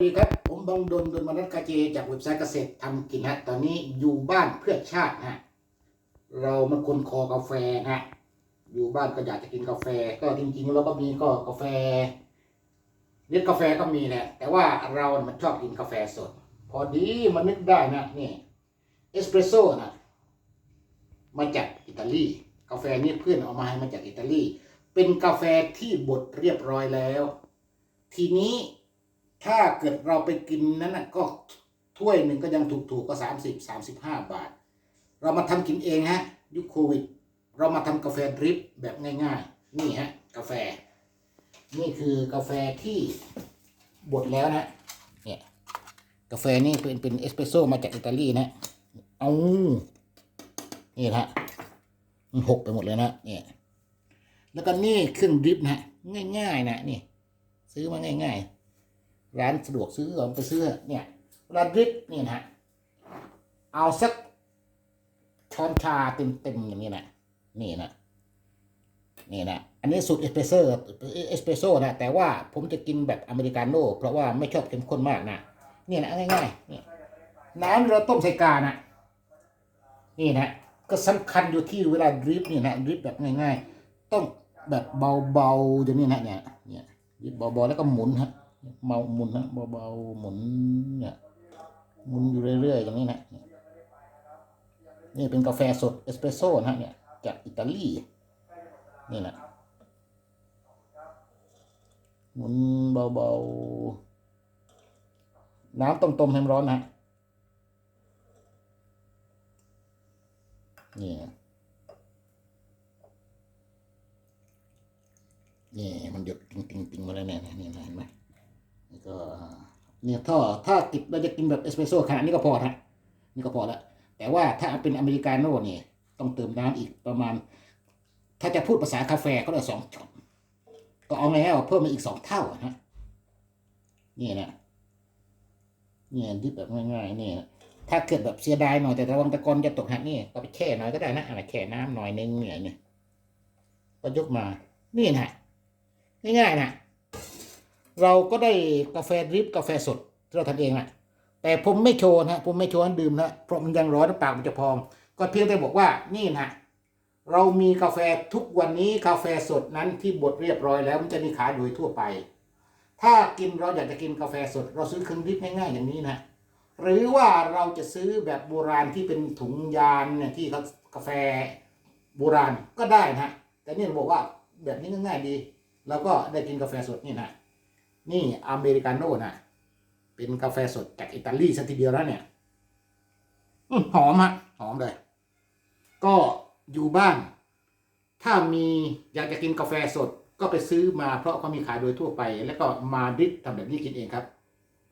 สวัสดีครับ ผมบองดนดนมนัสกาเจ จากเว็บไซต์เกษตรทำกินฮะ ตอนนี้อยู่บ้านเพื่อชาติฮะ เรามันคนคอกาแฟฮะ อยู่บ้านก็อยากจะกินกาแฟ ก็จริงๆเราก็มีก็กาแฟเรียกกาแฟก็มีแหละ แต่ว่าเราเนี่ยมันชอบกินกาแฟสด พอดีมันนึกได้นะนี่เอสเปรสโซ่นะมาจากอิตาลี กาแฟนี่เพื่อนเอามาให้มาจากอิตาลี เป็นกาแฟที่บดเรียบร้อยแล้ว ทีนี้ ถ้าเกิดเราไปกินนั้นนะก็ถ้วยหนึ่งก็ยังถูกๆก็สามสิบสามสิบห้าบาท เรามาทำกินเองฮะยุคโควิด เรามาทำกาแฟดริปแบบง่ายๆ นี่ฮะกาแฟ นี่คือกาแฟที่บดแล้วนะเนี่ยกาแฟนี่เป็นเป็นเอสเปรสโซ่มาจากอิตาลีนะเอานี่ฮะมันหกไปหมดเลยนะเนี่ยแล้วก็นี่เครื่องดริปนะฮะง่ายๆนะนี่ ซื้อมาง่าย ๆ ร้านสะดวกซื้อเอาไปซื้อเนี่ยเวลาดริปนี่นะฮะเอาสักช้อนชาเต็มๆอย่างนี้นะนี่นะนี่นะอันนี้สูตรเอสเปรสโซ่เอสเปรสโซ่นะแต่ว่าผมจะกินแบบอเมริกาโน่เพราะว่าไม่ชอบเข้มข้นมากนะนี่นะง่ายๆนี่น้ำเราต้มใส่กานะนี่นะก็สำคัญอยู่ที่เวลาดริปนี่นะดริปแบบง่ายๆ ต้องแบบเบาๆอย่างนี้นะเนี่ยเนี่ยดริปเบาๆแล้วก็หมุนฮะ เมาหมุนนะเบาๆหมุนเนี่ยหมุนอยู่เรื่อยๆอย่างนี้นะนี่เป็นกาแฟสดเอสเปรสโซ่นะเนี่ยจากอิตาลีนี่นะหมุนเบาๆน้ำต้มๆให้มันร้อนนะนี่นี่มันหยดติงๆๆมาแล้วเนี่ยนี่เห็นไหม นี่ก็เนี่ยถ้าถ้ากินเราจะกินแบบเอสเปรสโซ่ขนาดนี้ก็พอนะนี่ก็พอแล้วแต่ว่าถ้าเป็นอเมริกาโน่เนี่ยต้องเติมน้ำอีกประมาณ ถ้าจะพูดภาษากาแฟก็ได้สองช็อตก็เอาแล้วเพิ่มมาอีกสองเท่านะนี่นะเนี่ยดิบแบบง่ายๆนี่ถ้าเกิดแบบเสียดายหน่อยแต่ระวังตะกอนจะตกหักนี่ก็ไปแช่หน่อยก็ได้นะอะไรแช่น้ำหน่อยนึงเนี่ยนี่ก็ยกมา นี่นะง่ายๆนะ เราก็ได้กาแฟดริปกาแฟสดที่เราทำเองอะแต่ผมไม่โชว์นะผมไม่โชว์ให้ดื่มนะเพราะมันยังร้อนปากมันจะพอง ก็เพียงแต่บอกว่านี่นะเรามีกาแฟทุกวันนี้กาแฟสดนั้นที่บดเรียบร้อยแล้วมันจะมีขายโดยทั่วไป ถ้ากินเราอยากจะกินกาแฟสด เราซื้อเครื่องดริปง่ายๆอย่างนี้นะหรือว่าเราจะซื้อแบบโบราณที่เป็นถุงยานเนี่ยที่เขากาแฟโบราณก็ได้นะแต่นี่เราบอกว่าแบบนี้ง่ายๆดี แล้วก็ได้กินกาแฟสดนี่นะ นี่อเมริกาโน่นะเป็นกาแฟสดจากอิตาลีซะทีเดียวแล้วเนี่ยอหอมฮะหอมเลย ก็อยู่บ้าน ถ้ามีอยากจะกินกาแฟสดก็ไปซื้อมาเพราะเขามีขายโดยทั่วไป แล้วก็มาดิทำแบบนี้กินเองครับ